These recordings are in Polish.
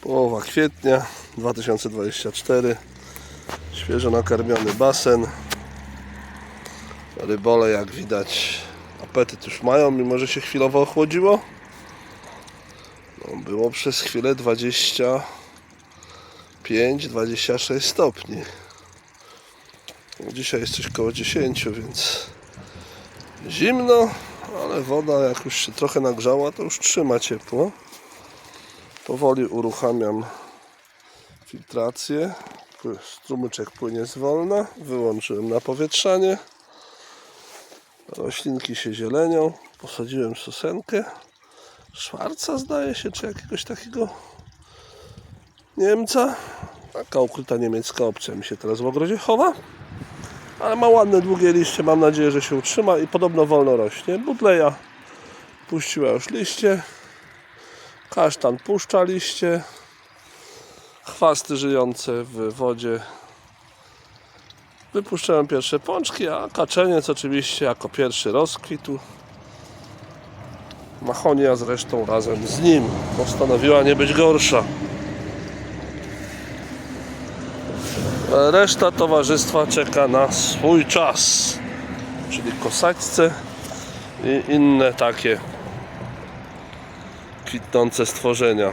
Połowa kwietnia 2024. Świeżo nakarmiony basen. Rybole jak widać apetyt już mają, mimo że się chwilowo ochłodziło. No, było przez chwilę 25-26 stopni. Dzisiaj jest coś koło 10, więc zimno, ale woda jak już się trochę nagrzała, to już trzyma ciepło. Powoli uruchamiam filtrację. Strumyczek płynie zwolna. Wyłączyłem napowietrzanie. Roślinki się zielenią. Posadziłem sosenkę. Szwarca zdaje się, czy jakiegoś takiego Niemca. Taka ukryta niemiecka opcja mi się teraz w ogrodzie chowa. Ale ma ładne, długie liście. Mam nadzieję, że się utrzyma i podobno wolno rośnie. Budleja puściła już liście. Kasztan puszcza liście. Chwasty żyjące w wodzie wypuszczają pierwsze pączki, a kaczeniec oczywiście jako pierwszy rozkwitł. Machonia zresztą razem z nim postanowiła nie być gorsza. Reszta towarzystwa czeka na swój czas, czyli kosaćce i inne takie kwitnące stworzenia.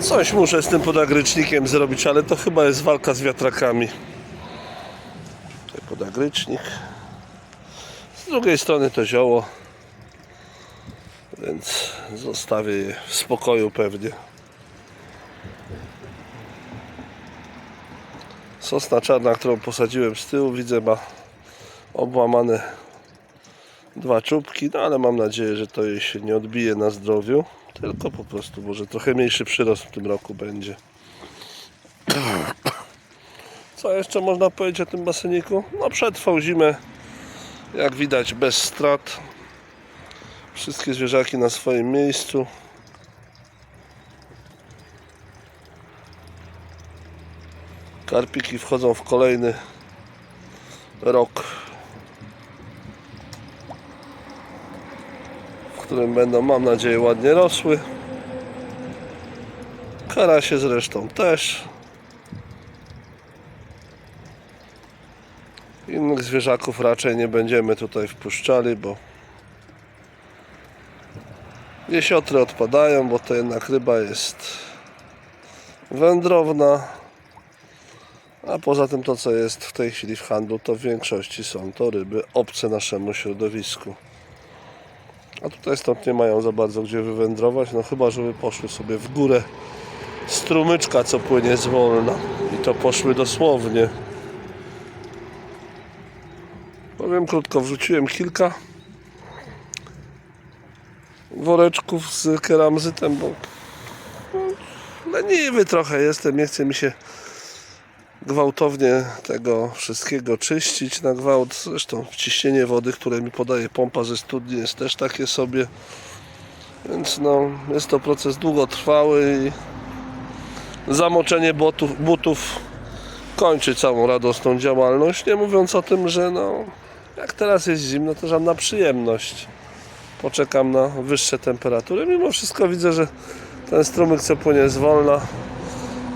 Coś muszę z tym podagrycznikiem zrobić, ale to chyba jest walka z wiatrakami. Tutaj podagrycznik. Z drugiej strony to zioło. Więc zostawię je w spokoju pewnie. Sosna czarna, którą posadziłem z tyłu, widzę ma obłamane dwa czubki, no ale mam nadzieję, że to jej się nie odbije na zdrowiu, tylko po prostu może trochę mniejszy przyrost w tym roku będzie. Co jeszcze można powiedzieć o tym baseniku? No przetrwał zimę, jak widać bez strat. Wszystkie zwierzaki na swoim miejscu. Karpiki wchodzą w kolejny rok którym będą, mam nadzieję, ładnie rosły. Karasie zresztą też. Innych zwierzaków raczej nie będziemy tutaj wpuszczali, bo jesiotry odpadają, bo to jednak ryba jest wędrowna. A poza tym to, co jest w tej chwili w handlu, to w większości są to ryby obce naszemu środowisku. A tutaj stąd nie mają za bardzo gdzie wywędrować, no chyba, żeby poszły sobie w górę strumyczka, co płynie zwolna. I to poszły dosłownie. Powiem krótko, wrzuciłem kilka woreczków z keramzytem, bo no, leniwy trochę jestem, nie chce mi się gwałtownie tego wszystkiego czyścić na gwałt. Zresztą ciśnienie wody, które mi podaje pompa ze studni jest też takie sobie. Więc no, jest to proces długotrwały i zamoczenie butów, kończy całą radosną działalność. Nie mówiąc o tym, że no, jak teraz jest zimno, to żadna przyjemność. Poczekam na wyższe temperatury. Mimo wszystko widzę, że ten strumyk co płynie zwolna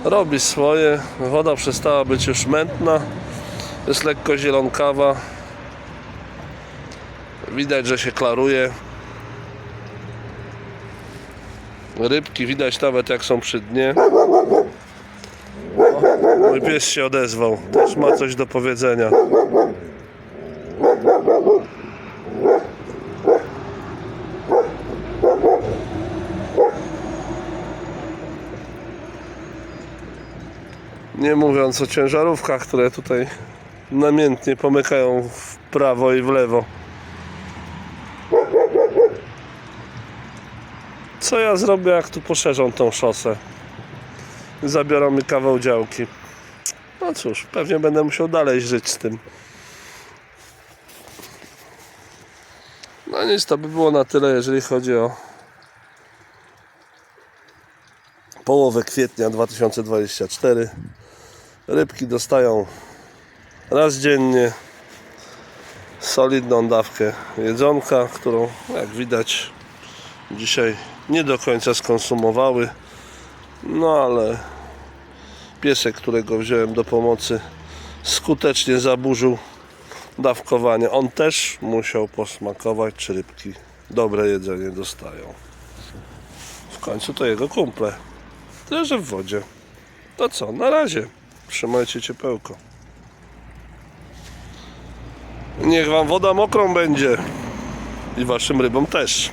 robi swoje. Woda przestała być już mętna. Jest lekko zielonkawa. Widać, że się klaruje. Rybki widać nawet jak są przy dnie. O, mój pies się odezwał. Też ma coś do powiedzenia. Nie mówiąc o ciężarówkach, które tutaj namiętnie pomykają w prawo i w lewo. Co ja zrobię, jak tu poszerzą tą szosę? Zabiorą mi kawał działki. No cóż, pewnie będę musiał dalej żyć z tym. No nic, to by było na tyle, jeżeli chodzi o połowę kwietnia 2024. Rybki dostają raz dziennie solidną dawkę jedzonka, którą jak widać dzisiaj nie do końca skonsumowały. No ale piesek, którego wziąłem do pomocy, skutecznie zaburzył dawkowanie. On też musiał posmakować, czy rybki dobre jedzenie dostają. W końcu to jego kumple. Tyle, że w wodzie. To co, na razie. Trzymajcie ciepełko. Niech wam woda mokrą będzie. I waszym rybom też.